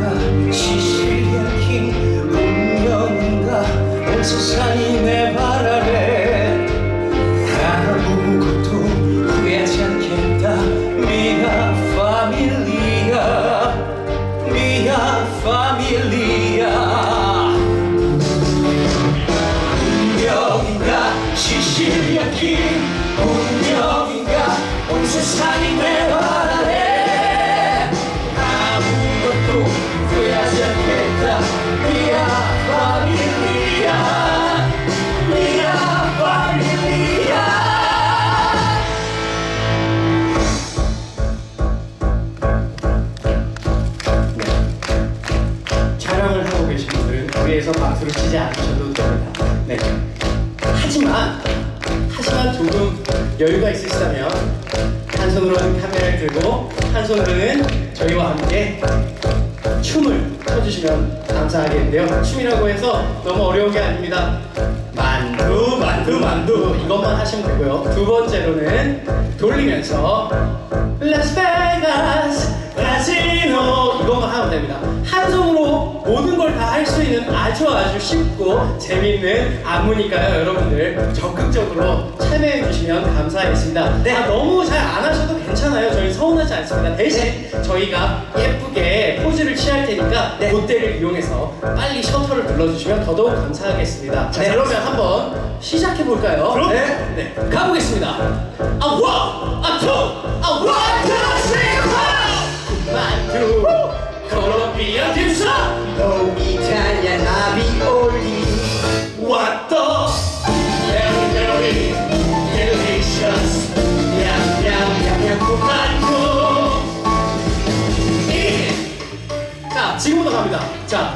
거야 시시한 긴 운명인가 온 세상이 내 발 아래 아무것도 후회하지 않겠다 미야 파밀리아 미야 파밀리아 운명인가 시시한 긴 운명인가 온 세상이 내 발 아래 조금 여유가 있으시다면 한 손으로는 카메라를 들고 한 손으로는 저희와 함께 춤을 춰주시면 감사하겠는데요. 춤이라고 해서 너무 어려운 게 아닙니다. 만두 만두 만두 이것만 하시면 되고요. 두 번째로는 돌리면서 라스 아주 아주 쉽고 재밌는 안무니까요. 여러분들 적극적으로 참여해 주시면 감사하겠습니다. 네, 아, 너무 잘 안 하셔도 괜찮아요. 저희 서운하지 않습니다. 대신 저희가 예쁘게 포즈를 취할 테니까 네. 그때를 이용해서 빨리 셔터를 눌러주시면 더더욱 감사하겠습니다. 자, 네. 그러면 한번 시작해 볼까요? 그럼? 네, 네, 가보겠습니다. 아 원, 아 투, 아 원, 투, 쓰리, 포. 만두, 콜롬비아. No 지금부터 갑니다. 자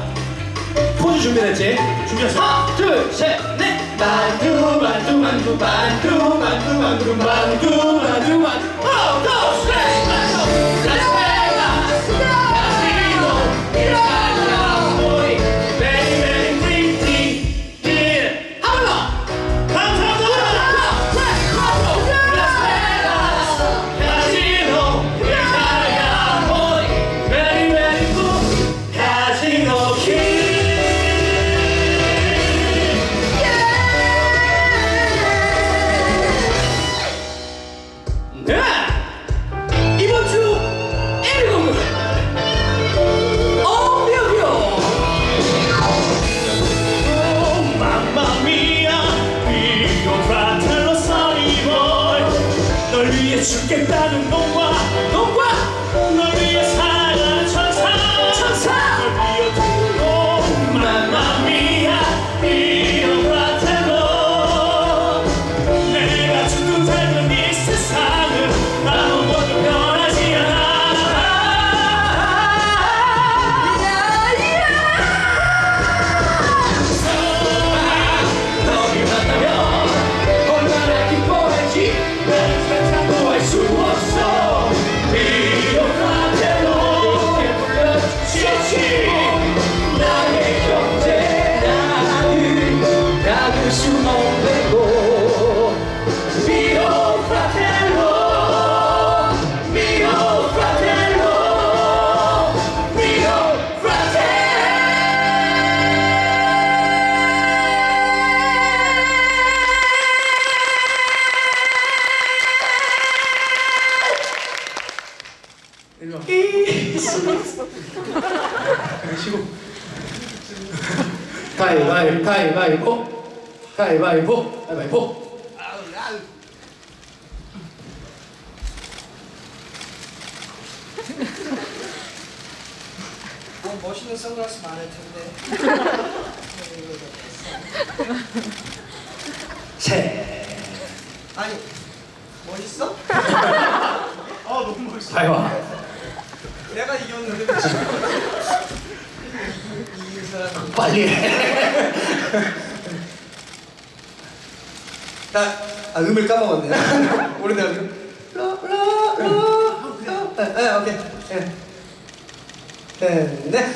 포즈 준비됐지? 준비했어. 하나 둘 셋 넷. 만두 만두 만두 만두 만두 만두 만두 만두. 만두 하나 둘 네! 이번 주 1위 공연 어묘묘 Mamma mia, mio fratello Sonny Boy 널 위해 죽겠다는 놈과 농과 쉬고. 가위바위, 가위바위보. 가위바위보. 가위바위보. 뭐 멋있는 선글라스 많을 텐데 새 아니 멋있어? 가위바. 내가 이겼는데 지금 이 사람 빨리 해. 나 아, 음을 까먹었네 우리 내가 지금 라 라라 아, 오케이 예. 네, 네.